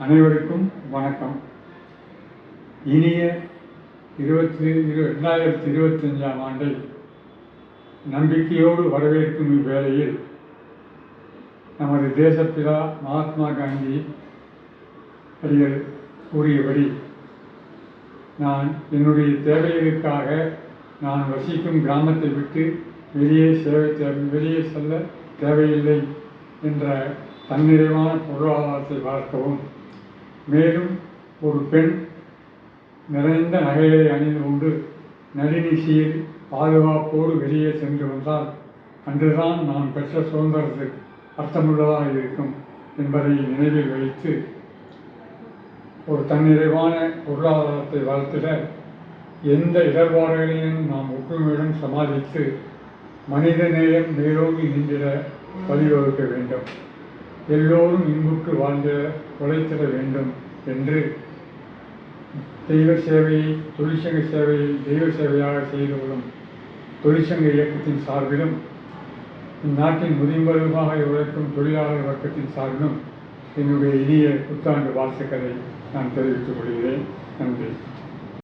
அனைவருக்கும் வணக்கம். இனிய இருபத்தி இரு ரெண்டாயிரத்தி இருபத்தஞ்சாம் ஆண்டை நம்பிக்கையோடு வரவேற்கும் இவ்வேளையில் நமது தேசப்பிதா மகாத்மா காந்தி அடிகள் கூறியபடி நான் என்னுடைய தேவைகளுக்காக நான் வசிக்கும் கிராமத்தை விட்டு வெளியே சேவை தே- வெளியே செல்ல தேவையில்லை என்ற தன்னிறைவான பொருளாதாரத்தை வளர்க்கவும் மேலும் ஒரு பெண் நிறைந்த நகைகளை அணிந்து கொண்டு நடுநிசையில் பாதுகாப்போடு வெளியே சென்று வந்தால் அன்றுதான் நாம் பெற்ற சுதந்திரத்துக்கு அர்த்தமுள்ளதாக இருக்கும் என்பதை நினைவில் வைத்து ஒரு தன்னிறைவான பொருளாதாரத்தை வளர்த்திட எந்த இடர்பாடுகளையும் நாம் ஒற்றுமையுடன் சமாளித்து மனித நேயம் மேலோங்கி நின்றிட வழிவகுக்க வேண்டும். எல்லோரும் இன்புற்று வாழ்ந்திட உழைத்திட வேண்டும் என்று தெய்வ சேவையை தொழிற்சங்க சேவையை தெய்வ சேவையாக செய்து வரும் தொழிற்சங்க இயக்கத்தின் சார்பிலும் இந்நாட்டின் முதின்பருவமாக உழைக்கும் தொழிலாளர் வர்க்கத்தின் சார்பிலும் என்னுடைய இனிய புத்தாண்டு வாழ்த்துக்களை நான் தெரிவித்துக் கொள்கிறேன். நன்றி.